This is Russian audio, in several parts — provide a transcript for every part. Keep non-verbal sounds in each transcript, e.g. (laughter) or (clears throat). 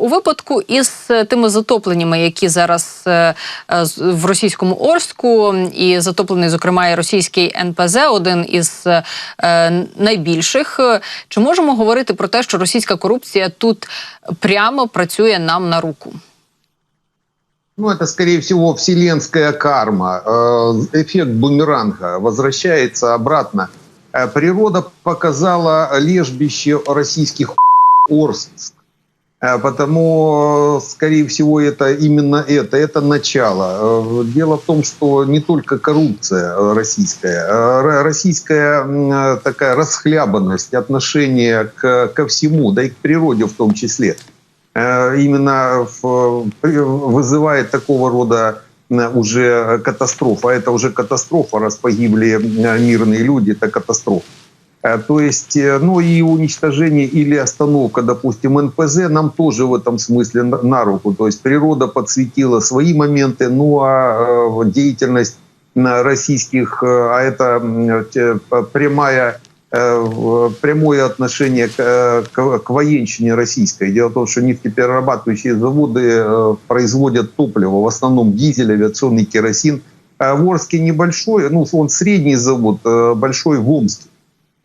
у випадку із тими затопленнями, які зараз е, е, з- в російському Орську, і затоплений, зокрема, і російський НПЗ, один із е, найбільших. е, Чи можемо говорити про те, що російська корупція тут прямо працює нам на руку? Ну, это, скорее всего, вселенская карма. Э, Эффект бумеранга возвращается обратно. Э, Природа показала лежбище российских Орск. Э, Потому, э, скорее всего, это именно это, это начало. Э, Дело в том, что не только коррупция российская, ро- российская такая расхлябанность, отношение к, ко всему, да и к природе в том числе – именно вызывает такого рода уже катастрофа. А Это уже катастрофа, раз погибли мирные люди, это катастрофа. Э, То есть, э, ну и уничтожение или остановка, допустим, НПЗ нам тоже в этом смысле на- руку. То есть природа подсветила свои моменты, ну а э, деятельность российских, а это прямая прямое отношение к, к, к военщине российской. Дело в том, что нефтеперерабатывающие заводы производят топливо, в основном дизель, авиационный керосин. А В Орске небольшой, ну, он средний завод, большой в Омске.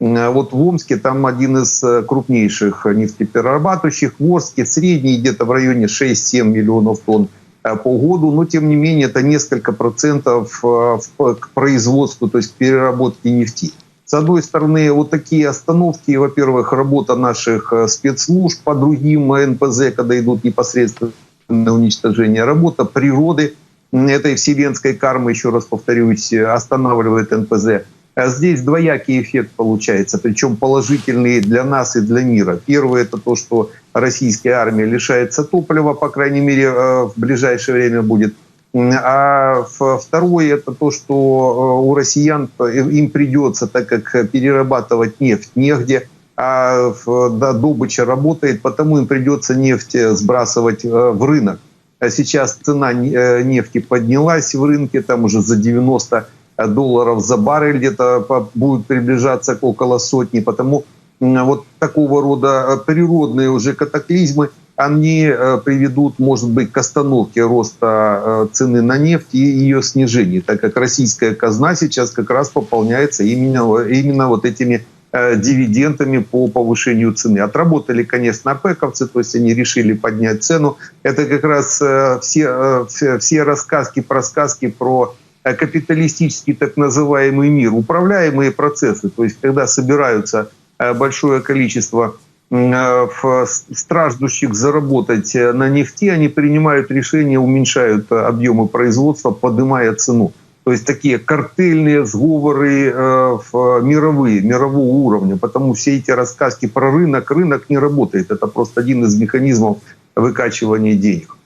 Э, Вот в Омске там один из э, крупнейших нефтеперерабатывающих. В Орске средний где-то в районе 6-7 миллионов тонн э, по году, но тем не менее это несколько процентов к производству, то есть к переработке нефти. С одной стороны, вот такие остановки, во-первых, работа наших спецслужб по другим НПЗ, когда идут непосредственно уничтожение, работа природы этой вселенской кармы, еще раз повторюсь, останавливает НПЗ. А Здесь двоякий эффект получается, причем положительный для нас и для мира. Первый это то, что российская армия лишается топлива, по крайней мере, э, в ближайшее время будет. А второе это то, что э, у россиян им придется, так как перерабатывать нефть негде, а добыча работает, потому им придется нефть э, сбрасывать в рынок. А Сейчас цена не- нефти поднялась в рынке, там уже за 90 долларов за баррель где-то будет приближаться к около сотни, потому вот такого рода э, природные уже катаклизмы, они э, приведут, может быть, к остановке роста э, цены на нефть и ее снижению, так как российская казна сейчас как раз пополняется именно, именно вот этими дивидендами по повышению цены. Отработали, конечно, опековцы, то есть они решили поднять цену. Это как раз все, все, рассказки, просказки про капиталистический так называемый мир, управляемые процессы, то есть когда собираются э, большое количество э, страждущих заработать э, на нефти, они принимают решения, уменьшают э, объемы производства, поднимая цену. То есть такие картельные сговоры э, мировые, мирового уровня. Потому все эти рассказки про рынок, рынок не работает. Это просто один из механизмов выкачивания денег.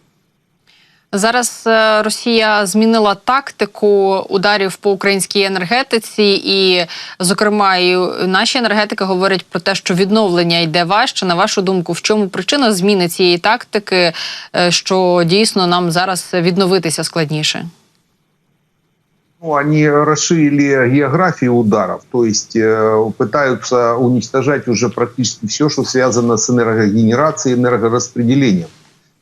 Зараз е, Росія змінила тактику ударів по українській енергетиці, і, зокрема, і наші енергетики говорять про те, що відновлення йде важче. На вашу думку, в чому причина зміни цієї тактики, е, що дійсно нам зараз відновитися складніше? Ну, они расширили географию ударов, то есть э, пытаются уничтожать уже практически все, что связано с энергогенерацией, энергораспределением.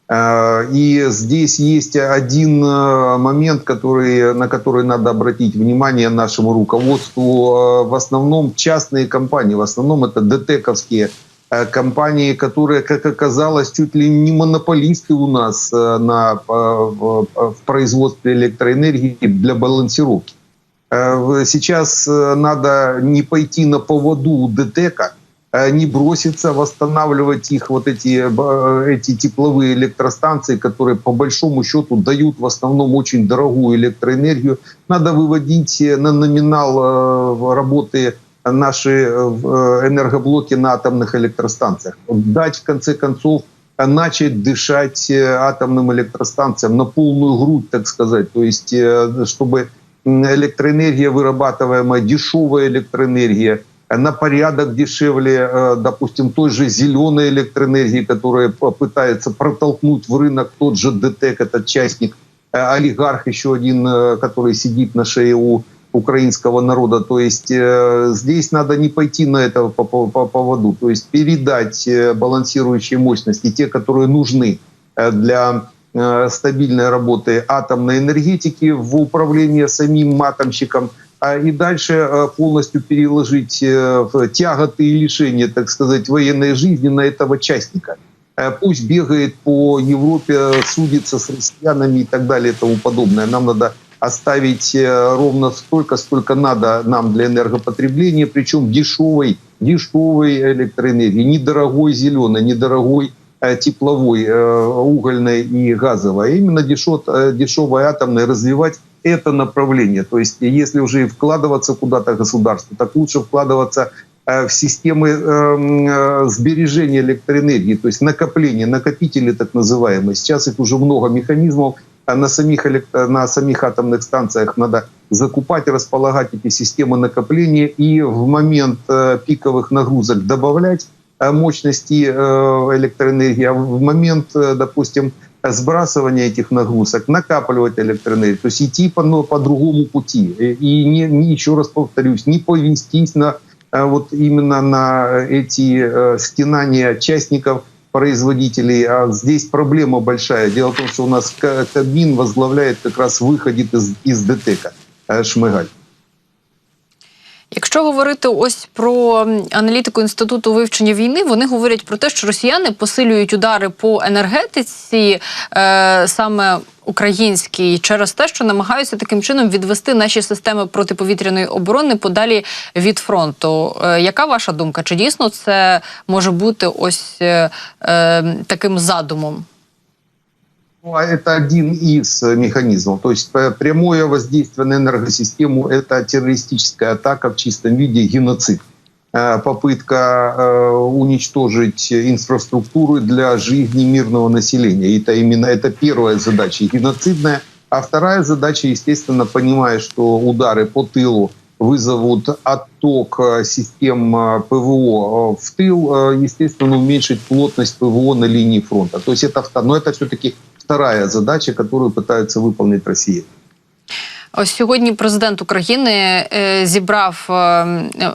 Э, И здесь есть один э, момент, который, на который надо обратить внимание нашему руководству. Э, В основном частные компании, в основном это ДТЭКовские э, компании, которые, как оказалось, чуть ли не монополисты у нас э, на, в производстве электроэнергии для балансировки. Сейчас надо не пойти на поводу у ДТЭКа, э, не броситься восстанавливать их вот эти, э, эти тепловые электростанции, которые по большому счету дают в основном очень дорогую электроэнергию. Надо выводить э, на номинал э, работы наши энергоблоки на атомных электростанциях. Дать, в конце концов, начать дышать атомным электростанциям на полную грудь, так сказать. То есть, чтобы электроэнергия, вырабатываемая, дешевая электроэнергия, на порядок дешевле, э, допустим, той же зеленой электроэнергии, которая пытается протолкнуть в рынок тот же ДТЭК, этот частник, э, олигарх еще один, э, который сидит на шее у, украинского народа. То есть здесь надо не пойти на это по, по, по поводу, то есть передать балансирующие мощности, те, которые нужны для стабильной работы атомной энергетики в управление самим атомщиком, и дальше э, полностью переложить э, в тяготы и лишения, так сказать, военной жизни на этого частника. Э, Пусть бегает по Европе, судится с россиянами и так далее и тому подобное. Нам надо оставить э, ровно столько, сколько надо нам для энергопотребления, причем дешевой, дешевой электроэнергии, недорогой зеленой, недорогой тепловой, угольной и газовой, а именно дешев, дешевой атомной развивать это направление. То есть если уже и вкладываться куда-то государству, так лучше вкладываться э, в системы эм, э, сбережения электроэнергии, то есть накопления, накопители так называемые. Сейчас их уже много механизмов, а на самих, на самих атомных станциях надо закупать, располагать эти системы накопления и в момент э, пиковых нагрузок добавлять мощности электроэнергии, а в момент, допустим, сбрасывания этих нагрузок, накапливать электроэнергию, то есть идти по, ну, по другому пути. И, и не, не, еще раз повторюсь, не повестись на э, вот именно на эти э, стенания частников, производителей. А здесь проблема большая. Дело в том, что у нас Ка- Кабмин возглавляет как раз выходит из, из ДТЭКа э, Шмигаль. Якщо говорити ось про аналітику інституту вивчення війни, вони говорять про те, що росіяни посилюють удари по енергетиці е, саме українській через те, що намагаються таким чином відвести наші системи протиповітряної оборони подалі від фронту. Е, яка ваша думка? Чи дійсно це може бути ось е, е, таким задумом? Ну, а Это один из э, механизмов. То есть э, прямое воздействие на энергосистему – это террористическая атака в чистом виде, геноцид. Э, Попытка уничтожить инфраструктуру для жизни мирного населения. Это именно это первая задача геноцидная. А вторая задача, естественно, понимая, что удары по тылу вызовут отток систем ПВО в тыл, естественно, уменьшить плотность ПВО на линии фронта. То есть это, но это все-таки вторая задача, которую пытаются выполнить Россия. Ось сьогодні президент України е, зібрав е,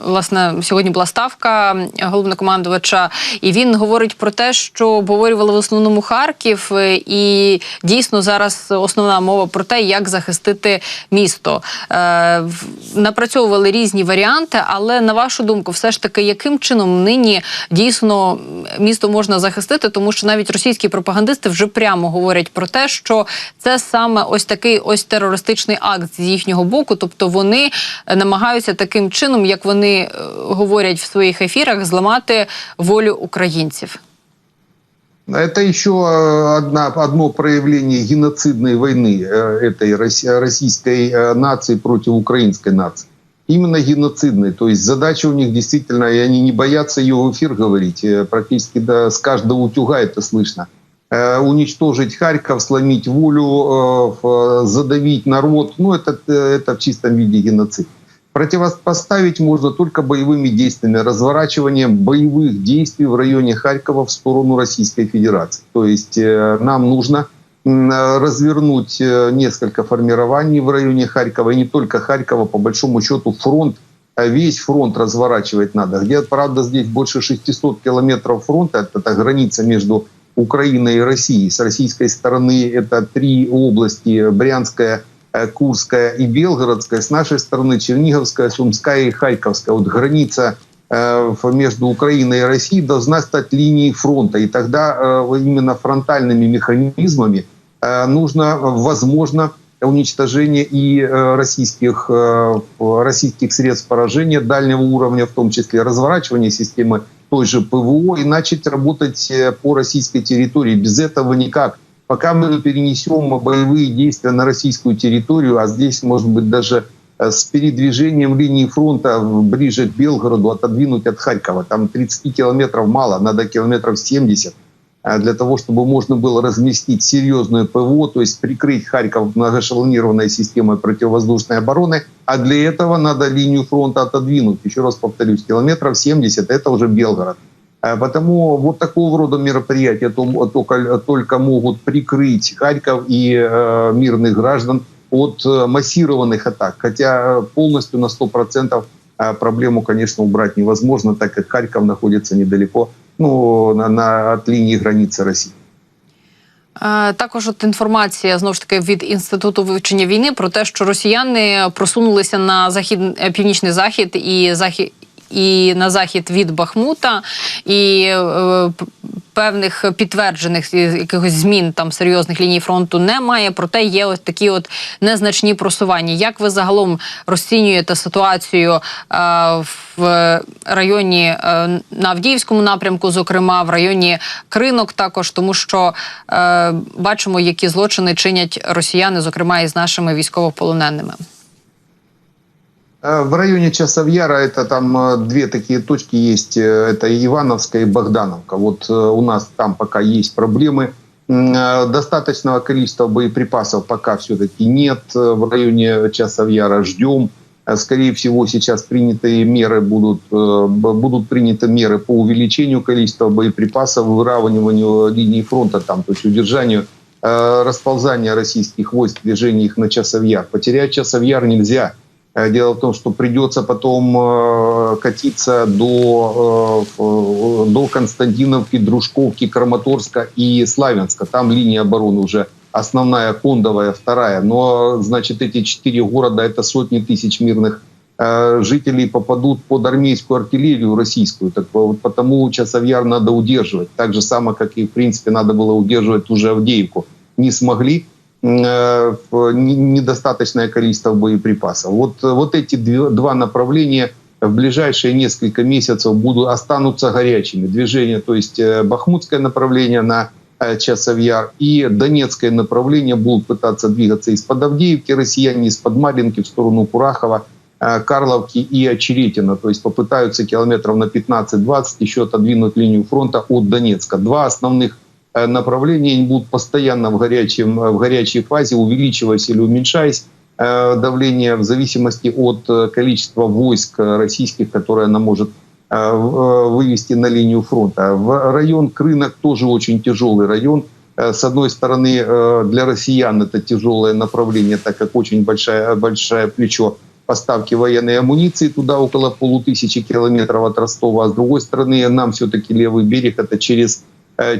власне сьогодні була ставка головнокомандувача, і він говорить про те, що обговорювали в основному Харків, е, і дійсно зараз основна мова про те, як захистити місто. Напрацьовували різні варіанти, але на вашу думку, все ж таки, яким чином нині дійсно місто можна захистити, тому що навіть російські пропагандисти вже прямо говорять про те, що це саме ось такий ось терористичний акт з їхнього боку. Тобто вони е, намагаються таким чином, як вони е, говорять в своїх ефірах, зламати волю українців. Это еще э, одна, одно проявление геноцидной войны э, этой роси- российской э, нации против украинской нации. Именно геноцидной. То есть задача у них действительно, и они не боятся ее в эфир говорить, э, практически да, с каждого утюга это слышно. Э, Уничтожить Харьков, сломить волю, э, в- задавить народ, ну это, э, это в чистом виде геноцид. Противопоставить можно только боевыми действиями, разворачиванием боевых действий в районе Харькова в сторону Российской Федерации. То есть э, нам нужно э, развернуть э, несколько формирований в районе Харькова, и не только Харькова, по большому счету фронт, а весь фронт разворачивать надо. Где, правда, здесь больше 600 километров фронта, это, это граница между Украиной и Россией. С российской стороны это три области, Брянская, э, Курская и Белгородская. С нашей стороны Черниговская, Сумская и Харьковская. Вот граница э, между Украиной и Россией должна стать линией фронта. И тогда э, именно фронтальными механизмами нужно, возможно, уничтожение и российских, российских средств поражения дальнего уровня, в том числе разворачивание системы той же ПВО и начать работать э, по российской территории. Без этого никак. Пока мы не перенесем боевые действия на российскую территорию, а здесь, может быть, даже э, с передвижением линии фронта ближе к Белгороду отодвинуть от Харькова. Там 30 километров мало, надо километров 70 э, для того, чтобы можно было разместить серьезное ПВО, то есть прикрыть Харьков многоэшелонированной системой противовоздушной обороны. А для этого надо линию фронта отодвинуть. Еще раз повторюсь, километров 70 – это уже Белгород. Э, Потому вот такого рода мероприятия то- только, только могут прикрыть Харьков и э, мирных граждан от э, массированных атак. Хотя э, полностью на 100% э, проблему, конечно, убрать невозможно, так как Харьков находится недалеко ну, на, на, от лінії границі России. Е, Також от інформація знову ж таки від інституту вивчення війни про те, що росіяни просунулися на захід е, північний захід і захід. І на захід від Бахмута, і е, певних підтверджених якихось змін там серйозних ліній фронту немає. Проте є ось такі от незначні просування. Як ви загалом розцінюєте ситуацію е, в районі е, на Авдіївському напрямку, зокрема в районі Кринок, також тому, що е, бачимо, які злочини чинять росіяни, зокрема із нашими військовополоненими. Э, В районе Часовьяра это там э, две такие точки есть. э, Это Ивановская и Богдановка. Вот у нас там пока есть проблемы. Достаточного количества боеприпасов пока все-таки нет. В районе Часовьяра ждем. Скорее всего, сейчас принятые меры будут, будут приняты меры по увеличению количества боеприпасов, выравниванию линии фронта, там, то есть удержанию расползания российских войск, движения их на Часовьяр. Потерять Часовьяр нельзя. Э, Дело в том, что придется потом э, катиться до, э, до Константиновки, Дружковки, Краматорска и Славянска. Там линия обороны уже основная, кондовая, вторая. Но, значит, эти четыре города – это сотни тысяч мирных жителей попадут под армейскую артиллерию российскую. Так вот, потому Часовьяр надо удерживать. Так же само, как и, в принципе, надо было удерживать уже Авдеевку. Не смогли, недостаточное количество боеприпасов. Вот, э, вот эти два направления в ближайшие несколько месяцев будут, останутся горячими. Движение, то есть э, Бахмутское направление на э, Часовьяр и Донецкое направление будут пытаться двигаться из-под Авдеевки, россияне из-под Маринки в сторону Курахова, э, Карловки и Очеретина. То есть попытаются километров на 15-20 еще отодвинуть линию фронта от Донецка. Два основных э, направления они будут постоянно в, горячем, в горячей фазе, увеличиваясь или уменьшаясь э, давление в зависимости от э, количества войск э, российских, которые она может э, э, вывести на линию фронта. В район Крынок тоже очень тяжелый район. Э, С одной стороны, э, для россиян это тяжелое направление, так как очень большое, большое плечо поставки военной амуниции туда около полутысячи километров от Ростова. А с другой стороны, нам все-таки левый берег это через э,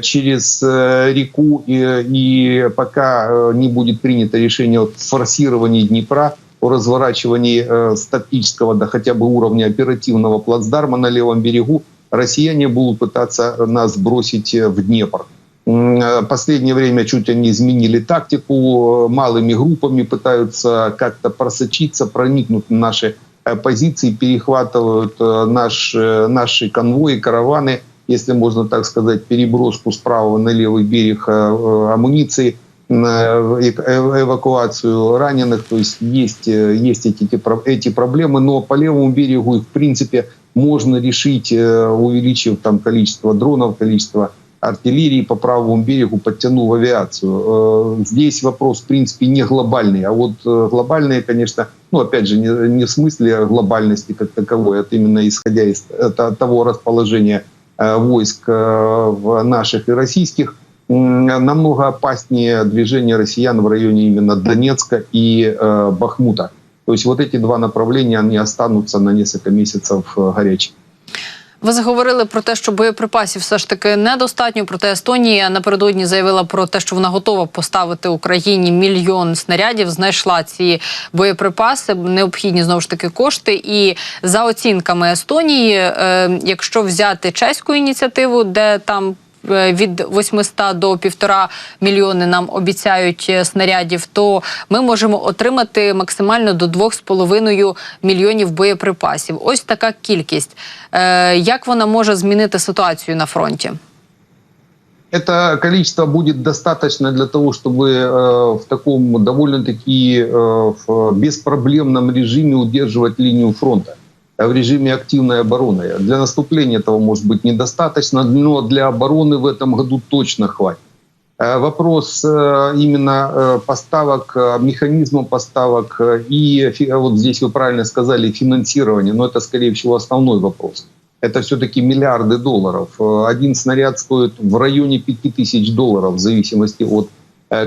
через э, реку, и, и пока э, не будет принято решение о форсировании Днепра, о разворачивании э, статического до хотя бы уровня оперативного плацдарма на левом берегу, россияне будут пытаться нас бросить э, в Днепр. Э, Последнее время чуть они изменили тактику, э, малыми группами пытаются как-то просочиться, проникнуть на наши э, позиции, перехватывают э, наш, э, наши конвои, караваны, если можно так сказать, переброску с правого на левый берег э, э, амуниции, э, эвакуацию раненых. То есть есть, есть эти, эти эти проблемы, но по левому берегу их, в принципе, можно решить, увеличив там количество дронов, количество артиллерии по правому берегу, подтянув авиацию. Здесь вопрос, в принципе, не глобальный, а вот глобальные, конечно, ну, опять же, не, не в смысле глобальности как таковой, это именно исходя из того расположения войск э, в наших и российских, намного опаснее движение россиян в районе именно Донецка и э, Бахмута. То есть вот эти два направления, они останутся на несколько месяцев э, горячими. Ви заговорили про те, що боєприпасів все ж таки недостатньо. Проте Естонія напередодні заявила про те, що вона готова поставити Україні мільйон снарядів. Знайшла ці боєприпаси, необхідні знову ж таки кошти. І за оцінками Естонії, е, якщо взяти чеську ініціативу, де там від 800 до півтора мільйони нам обіцяють е, снарядів, то ми можемо отримати максимально до 2,5 мільйонів боєприпасів. Ось така кількість. Е, Як вона може змінити ситуацію на фронті? Это количество будет достаточно для того, чтобы э, в таком довольно-таки э, в беспроблемном режиме удерживать линию фронта э, В режиме активной обороны. Для наступления этого может быть недостаточно, но для обороны в этом году точно хватит. Э, Вопрос э, именно э, поставок, механизма поставок и вот здесь вы правильно сказали финансирование, но это скорее всего основной вопрос это все-таки миллиарды долларов. Один снаряд стоит в районе 5000 долларов в зависимости от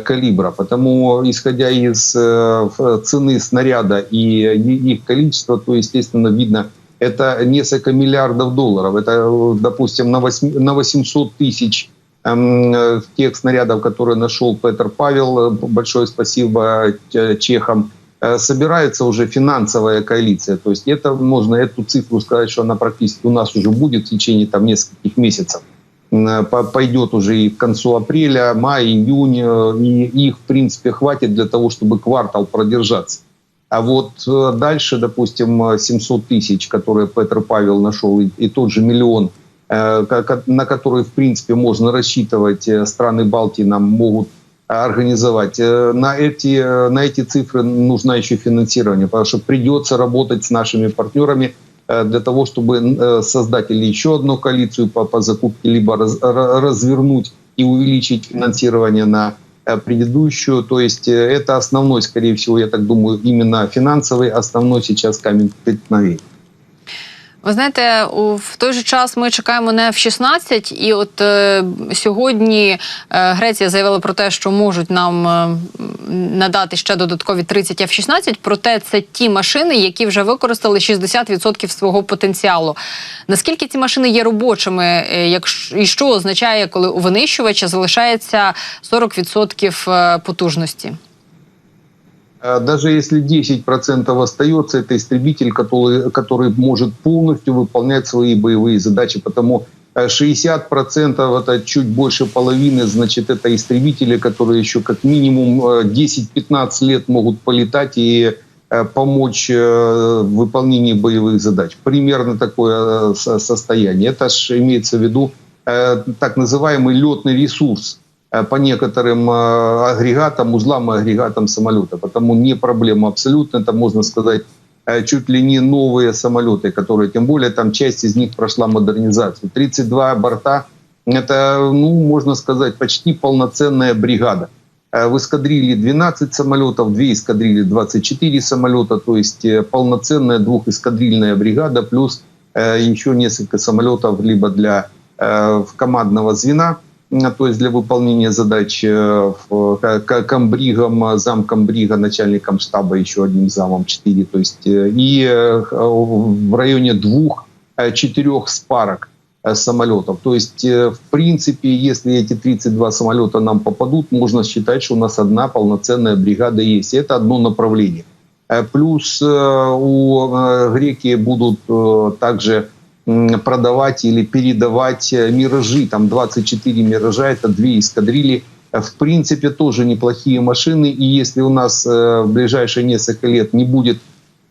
калибра. Потому, исходя из э, цены снаряда и их количества, то, естественно, видно, это несколько миллиардов долларов. Это, э, допустим, на, восьми- на 800 тысяч эм, э, тех снарядов, которые нашел Петр Павел, э, большое спасибо э, чехам, э, собирается уже финансовая коалиция. То есть это можно эту цифру сказать, что она практически у нас уже будет в течение там нескольких месяцев. По- Пойдет уже и к концу апреля, мая, июнь, э, и их, в принципе, хватит для того, чтобы квартал продержаться. А вот э, дальше, допустим, э, 700 тысяч, которые Петр Павел нашел, и, тот же миллион, э, на который, в принципе, можно рассчитывать, э, страны Балтии нам могут организовать. Э, На эти, э, на эти цифры нужно еще финансирование, потому что придется работать с нашими партнерами э, для того, чтобы э, создать или еще одну коалицию по, по закупке, либо раз- ра- развернуть и увеличить финансирование на э, предыдущую. То есть э, это основной, скорее всего, я так думаю, именно финансовый, основной сейчас камень преткновения. Ви знаєте, у в той же час ми чекаємо на F-16, і от е, сьогодні е, Греція заявила про те, що можуть нам е, надати ще додаткові 30 F-16, проте це ті машини, які вже використали 60% свого потенціалу. Наскільки ці машини є робочими, е, якщо і що означає, коли у винищувача залишається 40% е, потужності? Э, Даже если 10% остается, это истребитель, который, который может полностью выполнять свои боевые задачи. Потому э, 60% это чуть больше половины, значит, это истребители, которые еще как минимум э, 10-15 лет могут полетать и э, помочь э, в выполнении боевых задач. Примерно такое э, со- состояние. Это ж имеется в виду э, так называемый летный ресурс э, по некоторым э, агрегатам, узлам и агрегатам самолета. Потому не проблема абсолютно. Это, можно сказать, э, чуть ли не новые самолеты, которые, тем более, там часть из них прошла модернизацию. 32 борта – это, ну, можно сказать, почти полноценная бригада. Э, В эскадрилье 12 самолетов, две эскадрильи 24 самолета, то есть э, полноценная двухэскадрильная бригада, плюс э, еще несколько самолетов либо для э, в командного звена, то есть для выполнения задач э, комбригом, э, замкомбрига, начальником штаба еще одним замом 4, то есть э, и в районе двух-четырех спарок самолетов. То есть, в принципе, если эти 32 самолета нам попадут, можно считать, что у нас одна полноценная бригада есть. Это одно направление. Плюс у греки будут также продавать или передавать э, миражи. Там 24 миража, это две эскадрильи. Э, В принципе, тоже неплохие машины. И если у нас э, в ближайшие несколько лет не будет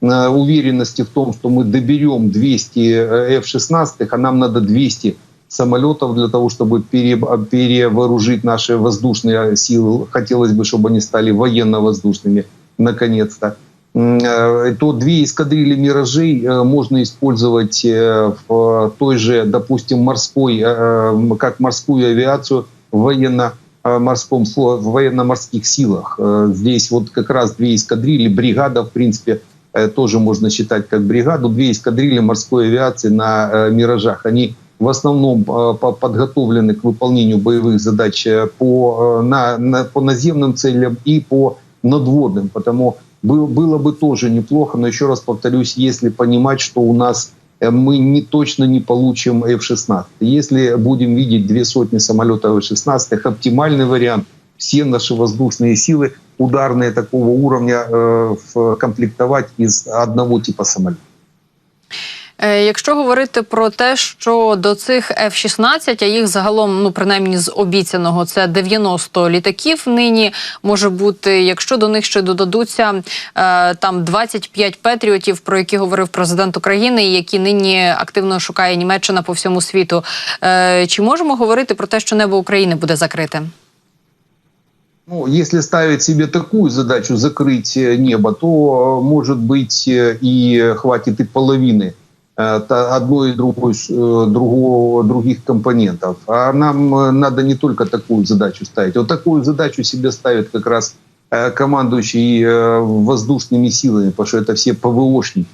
уверенности в том, что мы доберем 200 э, F-16, а нам надо 200 самолетов для того, чтобы пере, перевооружить наши воздушные силы. Хотелось бы, чтобы они стали военно-воздушными наконец-то. Э, То две эскадрильи «Миражей» э, можно использовать э, в той же, допустим, морской, как морскую авиацию в военно морском в военно-морских силах. Здесь вот как раз две эскадрильи, бригада, в принципе, тоже можно считать как бригаду, две эскадрильи морской авиации на «Миражах». Они в основном по- подготовлены к выполнению боевых задач по, на, на- по наземным целям и по надводным. Потому был- было бы тоже неплохо, но еще раз повторюсь, если понимать, что у нас э, мы не, точно не получим F-16. Если будем видеть две сотни самолетов F-16, оптимальный вариант – все наши воздушные силы ударные такого уровня э, комплектовать из одного типа самолета. Е, Якщо говорити про те, що до цих F-16, а їх загалом, ну принаймні з обіцяного, це 90 літаків нині може бути. Якщо до них ще додадуться е, там 25 петріотів, про які говорив президент України, і які нині активно шукає Німеччина по всьому світу. Е, чи можемо говорити про те, що небо України буде закрите? Ну, если ставить себе такую задачу закрыть э, небо, то, э, может быть, э, и хватит и половины э, та- одной и другой, э, другого, других компонентов. А нам э, надо не только такую задачу ставить. Вот такую задачу себе ставит как раз э, командующий э, воздушными силами, потому что это все ПВОшники.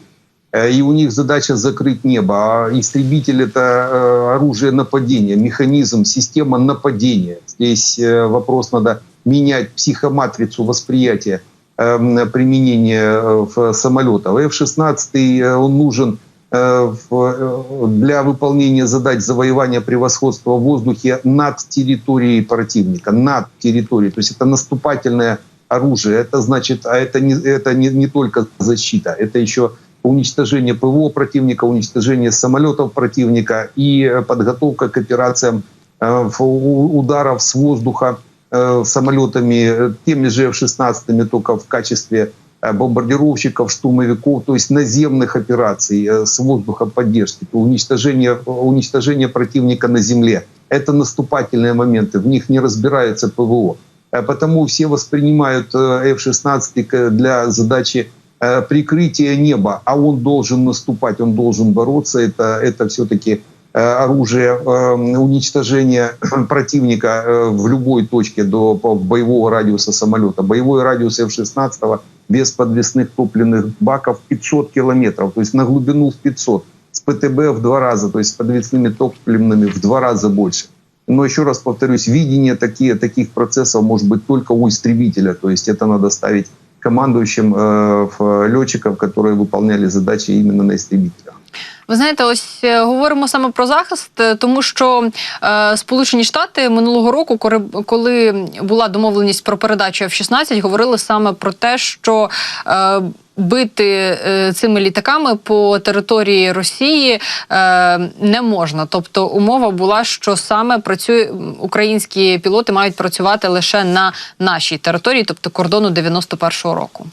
Э, И у них задача закрыть небо. А истребитель это э, оружие нападения, механизм, система нападения. Здесь э, вопрос надо менять психоматрицу восприятия эм, применения э, в самолетах. F-16 э, он нужен э, э, для выполнения задач завоевания превосходства в воздухе над территорией противника, над территорией. То есть это наступательное оружие. Это значит, а это не, это не, не только защита, это еще уничтожение ПВО противника, уничтожение самолетов противника и э, подготовка к операциям э, ударов с воздуха э, самолетами, э, теми же F-16, только в качестве э, бомбардировщиков, штурмовиков, то есть наземных операций э, с воздуха поддержки, то уничтожение, уничтожение противника на земле. Это наступательные моменты, в них не разбирается ПВО. Э, Потому все воспринимают э, F-16 к- для задачи э, прикрытия неба, а он должен наступать, он должен бороться. Это, это все-таки э, оружие э, уничтожения (clears throat) противника э, в любой точке до боевого радиуса самолета. Боевой радиус F-16 без подвесных топливных баков 500 километров, то есть на глубину в 500. С ПТБ в два раза, то есть с подвесными топливными в два раза больше. Но еще раз повторюсь, видение такие, таких процессов может быть только у истребителя. То есть это надо ставить командующим э, летчиков, которые выполняли задачи именно на истребителях. Ви знаєте, ось е, говоримо саме про захист, е, тому що е, Сполучені Штати минулого року, коли- коли була домовленість про передачу F-16, говорили саме про те, що е, бити е, цими літаками по території Росії е, не можна. Тобто умова була, що саме працює українські пілоти мають працювати лише на нашій території, тобто кордону 91-го року.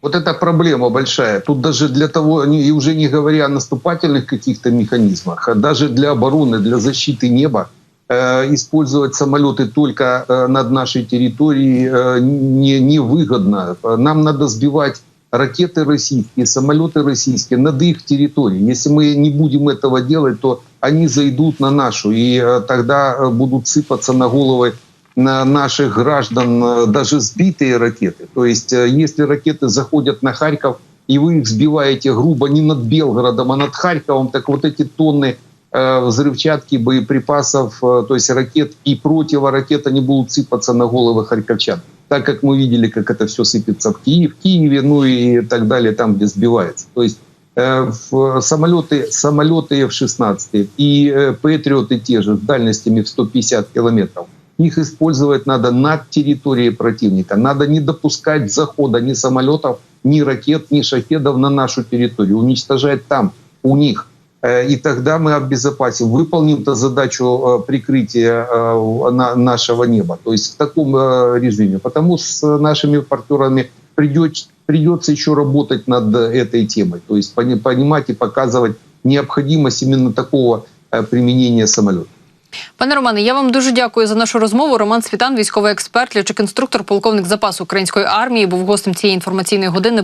Вот это проблема большая. Тут даже для того, и уже не говоря о наступательных каких-то механизмах, а даже для обороны, для защиты неба, э, использовать самолеты только э, над нашей территорией э, не, невыгодно. Нам надо сбивать ракеты российские, самолеты российские над их территорией. Если мы не будем этого делать, то они зайдут на нашу, и тогда будут сыпаться на головы наших граждан э, даже сбитые ракеты. То есть э, если ракеты заходят на Харьков, и вы их сбиваете грубо не над Белгородом, а над Харьковом, так вот эти тонны э, взрывчатки, боеприпасов, то есть ракет и противоракет, они будут сыпаться на головы харьковчан. Так как мы видели, как это все сыпется в Киев, в Киеве, ну и так далее, там, где сбивается. То есть в самолеты, самолеты F-16 и э, Патриоты те же с дальностями в 150 километров, их использовать надо над территорией противника. Надо не допускать захода ни самолетов, ни ракет, ни шахедов на нашу территорию. Уничтожать там, у них. Э, И тогда мы обезопасим, выполним -то задачу э, прикрытия э, на- нашего неба. То есть в таком режиме. Потому с нашими партнерами придет- придется еще работать над этой темой. То есть пони- понимать и показывать необходимость именно такого применения самолета. Пане Романе, я вам дуже дякую за нашу розмову. Роман Світан, військовий експерт, льотчик інструктор, полковник запасу української армії, був гостем цієї інформаційної години.